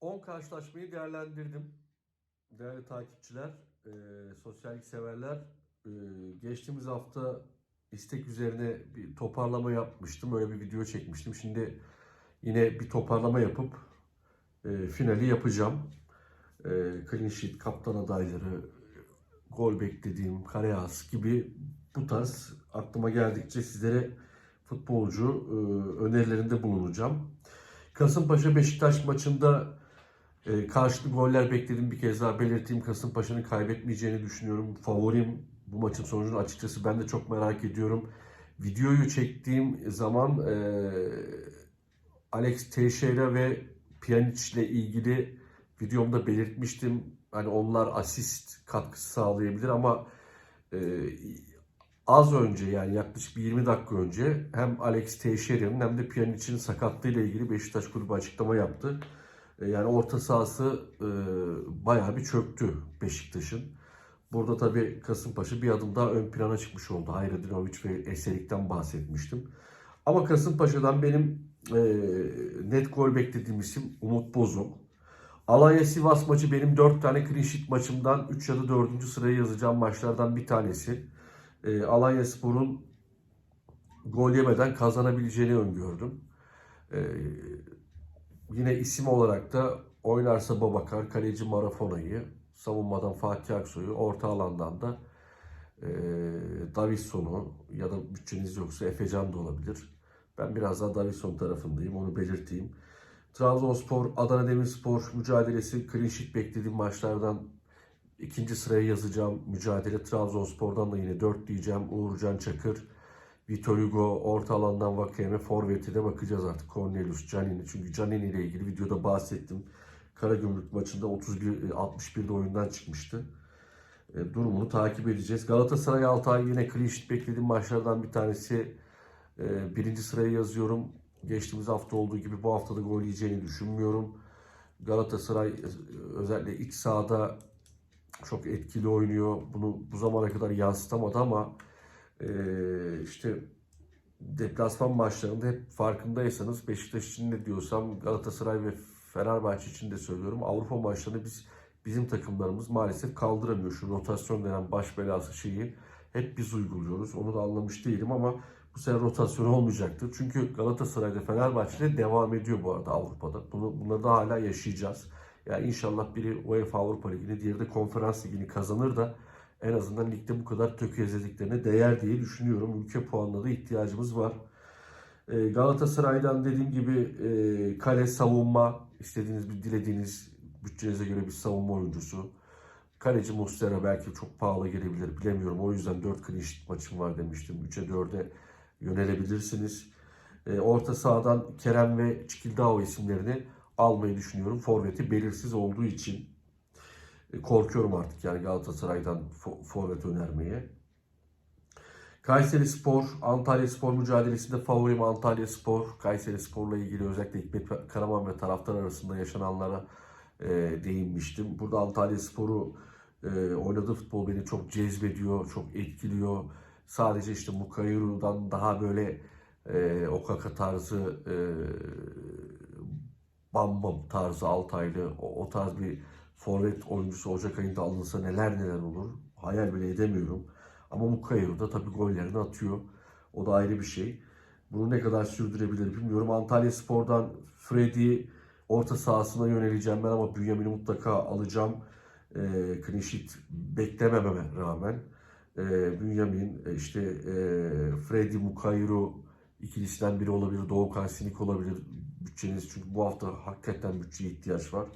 10 karşılaşmayı değerlendirdim. Değerli takipçiler, e, sosyallik severler. E, geçtiğimiz hafta istek üzerine bir toparlama yapmıştım. Öyle bir video çekmiştim. Şimdi yine bir toparlama yapıp e, finali yapacağım. E, clean sheet, kaptan adayları, gol beklediğim, kare as gibi bu tarz aklıma geldikçe sizlere futbolcu e, önerilerinde bulunacağım. Kasımpaşa Beşiktaş maçında e, karşılıklı goller bekledim. Bir kez daha belirteyim. Kasımpaşa'nın kaybetmeyeceğini düşünüyorum. Favorim bu maçın sonucunu açıkçası ben de çok merak ediyorum. Videoyu çektiğim zaman e, Alex Teixeira ve Pjanic ile ilgili videomda belirtmiştim. Hani onlar asist katkısı sağlayabilir ama e, az önce yani yaklaşık bir 20 dakika önce hem Alex Teixeira'nın hem de Pjanic'in sakatlığı ile ilgili Beşiktaş kulübü açıklama yaptı. E, Yani orta sahası e, bayağı bir çöktü Beşiktaş'ın. Burada tabii Kasımpaşa bir adım daha ön plana çıkmış oldu. Hayredinovic ve Eserik'ten bahsetmiştim. Ama Kasımpaşa'dan benim e, net gol beklediğim isim Umut Bozok. Alanya Sivas maçı benim 4 tane clean sheet maçımdan 3 ya da 4. sıraya yazacağım maçlardan bir tanesi. E, Alanya Spor'un gol yemeden kazanabileceğini öngördüm. E, yine isim olarak da oynarsa Babakar, kaleci Marafona'yı, savunmadan Fatih Aksoy'u, orta alandan da e, Davidson'u ya da bütçeniz yoksa Efecan da olabilir. Ben biraz daha Davidson tarafındayım, onu belirteyim. Trabzonspor, Adana Demirspor mücadelesi clean sheet beklediğim maçlardan ikinci sıraya yazacağım mücadele. Trabzonspor'dan da yine 4 diyeceğim. Uğurcan Çakır, Vitor Hugo, orta alandan Vakeme, Forvet'e de bakacağız artık. Cornelius, Canini. Çünkü Canini ile ilgili videoda bahsettim. Karagümrük maçında 31 61'de oyundan çıkmıştı. E, durumunu takip edeceğiz. Galatasaray Altay yine clean sheet beklediğim maçlardan bir tanesi. E, birinci sıraya yazıyorum. Geçtiğimiz hafta olduğu gibi bu hafta da gol yiyeceğini düşünmüyorum. Galatasaray e, özellikle iç sahada çok etkili oynuyor. Bunu bu zamana kadar yansıtamadı ama e, işte deplasman maçlarında hep farkındaysanız Beşiktaş için de diyorsam Galatasaray ve Fenerbahçe için de söylüyorum. Avrupa maçlarını biz bizim takımlarımız maalesef kaldıramıyor. Şu rotasyon denen baş belası şeyi hep biz uyguluyoruz. Onu da anlamış değilim ama bu sene rotasyon olmayacaktır. Çünkü Galatasaray'da Fenerbahçe'de devam ediyor bu arada Avrupa'da. Bunu, bunları da hala yaşayacağız. Yani inşallah biri UEFA Avrupa Ligi'ni, diğeri de Konferans Ligi'ni kazanır da en azından ligde bu kadar tökezlediklerine değer diye düşünüyorum. Ülke puanına da ihtiyacımız var. Ee, Galatasaray'dan dediğim gibi e, kale savunma istediğiniz bir dilediğiniz bütçenize göre bir savunma oyuncusu. Kaleci Muslera belki çok pahalı gelebilir bilemiyorum. O yüzden 4 clean maçım var demiştim. 3'e 4'e yönelebilirsiniz. Ee, orta sahadan Kerem ve Çikildao isimlerini almayı düşünüyorum. Forvet'i belirsiz olduğu için e, korkuyorum artık yani Galatasaray'dan fo- forvet önermeye. Kayseri Spor, Antalya Spor mücadelesinde favorim Antalya Spor. Kayseri Spor'la ilgili özellikle Hikmet Karaman ve taraftar arasında yaşananlara e, değinmiştim. Burada Antalya Spor'u e, oynadığı futbol beni çok cezbediyor, çok etkiliyor. Sadece işte Mukayru'dan daha böyle e, Okaka tarzı, e, Bam Bam tarzı Altaylı, o, o tarz bir forvet oyuncusu Ocak ayında alınsa neler neler olur. Hayal bile edemiyorum. Ama Mukayru da tabii gollerini atıyor. O da ayrı bir şey. Bunu ne kadar sürdürebilir bilmiyorum. Antalya Spor'dan Freddy orta sahasına yöneleceğim ben ama Bünyamin'i mutlaka alacağım. E, clean sheet beklemememe rağmen. E, Bünyamin, işte e, Freddy Mukayru ikilisinden biri olabilir. Doğukan Sinik olabilir bütçeniz. Çünkü bu hafta hakikaten bütçeye ihtiyaç var.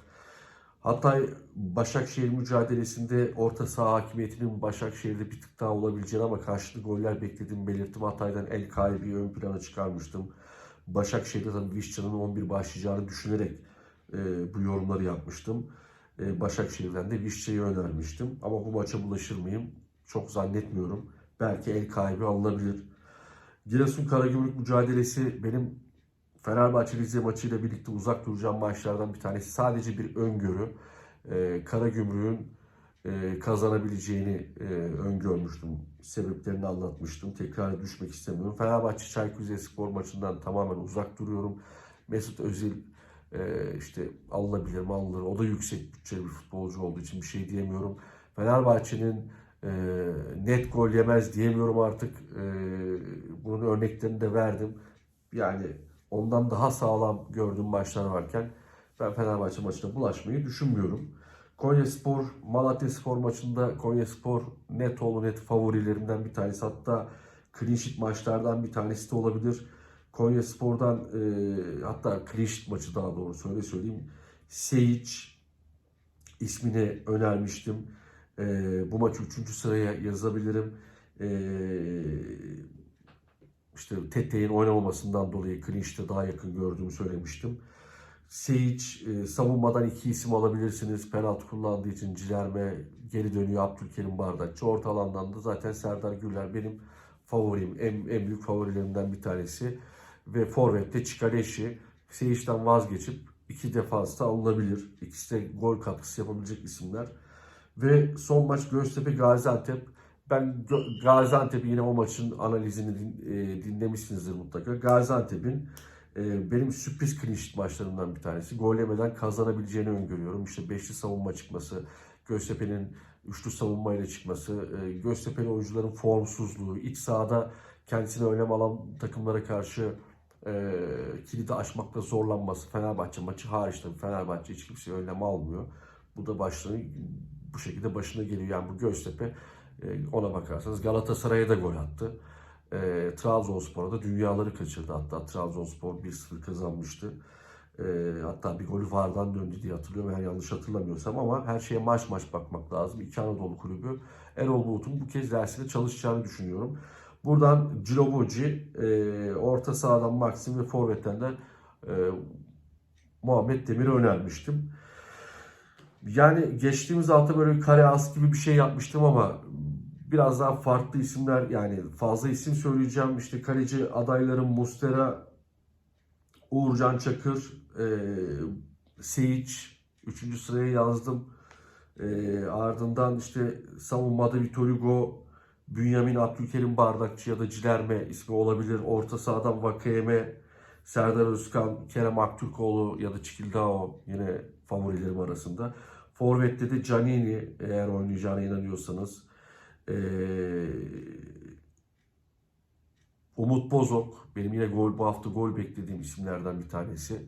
Hatay Başakşehir mücadelesinde orta saha hakimiyetinin Başakşehir'de bir tık daha olabileceğini ama karşılıklı goller beklediğimi belirttim. Hatay'dan El Kaibi'yi ön plana çıkarmıştım. Başakşehir'de tabii Vişcan'ın 11 başlayacağını düşünerek e, bu yorumları yapmıştım. E, Başakşehir'den de Vişça'yı önermiştim. Ama bu maça bulaşır mıyım? Çok zannetmiyorum. Belki El Kaibi alınabilir. Giresun Karagümrük mücadelesi benim Fenerbahçe Rize maçıyla birlikte uzak duracağım maçlardan bir tanesi. Sadece bir öngörü. Ee, Karagümrük'ün e, kazanabileceğini e, öngörmüştüm. Sebeplerini anlatmıştım. Tekrar düşmek istemiyorum. Fenerbahçe Çaykur Rizespor maçından tamamen uzak duruyorum. Mesut Özil Ee, işte alınabilir mi alınır. O da yüksek bütçeli bir futbolcu olduğu için bir şey diyemiyorum. Fenerbahçe'nin e, net gol yemez diyemiyorum artık. E, bunun örneklerini de verdim. Yani ondan daha sağlam gördüğüm maçlar varken ben Fenerbahçe maçına bulaşmayı düşünmüyorum. Konya Spor, Malatya Spor maçında Konya Spor net oğlu net favorilerimden bir tanesi. Hatta clean sheet maçlardan bir tanesi de olabilir. Konya Spor'dan e, hatta clean sheet maçı daha doğrusu öyle söyleyeyim. Seyic ismini önermiştim. E, bu maçı 3. sıraya yazabilirim. E, işte Tete'nin oynamamasından dolayı clean sheet'e daha yakın gördüğümü söylemiştim. Seyic e, savunmadan iki isim alabilirsiniz. Penaltı kullandığı için Cilerme geri dönüyor. Abdülkerim Bardakçı. Orta alandan da zaten Serdar Gürler benim favorim. En, en büyük favorilerimden bir tanesi. Ve Forvet'te Çikaleşi. Seyic'den vazgeçip iki defansta alınabilir. İkisi de gol katkısı yapabilecek isimler. Ve son maç Göztepe Gaziantep. Ben Gaziantep'in yine o maçın analizini din- e, dinlemişsinizdir mutlaka. Gaziantep'in e, benim sürpriz clean sheet maçlarından bir tanesi. Gol yemeden kazanabileceğini öngörüyorum. İşte beşli savunma çıkması, Göztepe'nin üçlü savunmayla çıkması, e, Göztepe'li oyuncuların formsuzluğu, iç sahada kendisine önem alan takımlara karşı e, kilidi aşmakta zorlanması, Fenerbahçe maçı hariç tabii Fenerbahçe hiç kimse önlem almıyor. Bu da başlığı bu şekilde başına geliyor. Yani bu Göztepe e, ona bakarsanız Galatasaray'a da gol attı. E, Trabzonspor'a da dünyaları kaçırdı. Hatta Trabzonspor 1-0 kazanmıştı. E, hatta bir golü vardan döndü diye hatırlıyorum. Eğer yanlış hatırlamıyorsam ama her şeye maç maç bakmak lazım. İki Anadolu kulübü Erol Bulut'un bu kez dersinde çalışacağını düşünüyorum. Buradan Ciloboci, e, orta sahadan Maxim ve Forvet'ten de e, Muhammed Demir'i önermiştim. Yani geçtiğimiz hafta böyle kare as gibi bir şey yapmıştım ama biraz daha farklı isimler yani fazla isim söyleyeceğim. İşte kaleci adaylarım Mustera, Uğurcan Çakır, e, Seyic 3. sıraya yazdım. E, ardından işte savunmada Vitor Hugo, Bünyamin Abdülkerim Bardakçı ya da Cilerme ismi olabilir. Orta sahadan Vakayeme, Serdar Özkan, Kerem Aktürkoğlu ya da Çikildao yine favorilerim arasında. Forvet'te de Canini eğer oynayacağına inanıyorsanız. Ee, Umut Bozok benim yine gol bu hafta gol beklediğim isimlerden bir tanesi.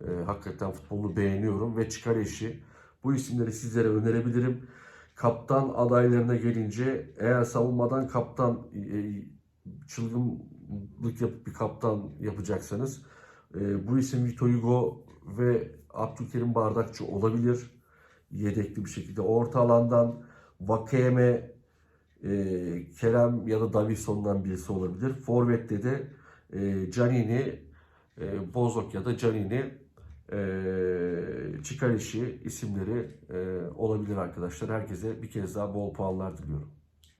Ee, hakikaten futbolunu beğeniyorum ve çıkar eşi. Bu isimleri sizlere önerebilirim. Kaptan adaylarına gelince eğer savunmadan kaptan e, çılgınlık yapıp bir kaptan yapacaksanız e, bu isim Vitor Hugo ve Abdülkerim Bardakçı olabilir. Yedekli bir şekilde. Orta alandan Vakeme, e, Kerem ya da Davidson'dan birisi olabilir. Forvet'te de e, Canini, e, Bozok ya da Canini e, Çikarişi isimleri e, olabilir arkadaşlar. Herkese bir kez daha bol puanlar diliyorum.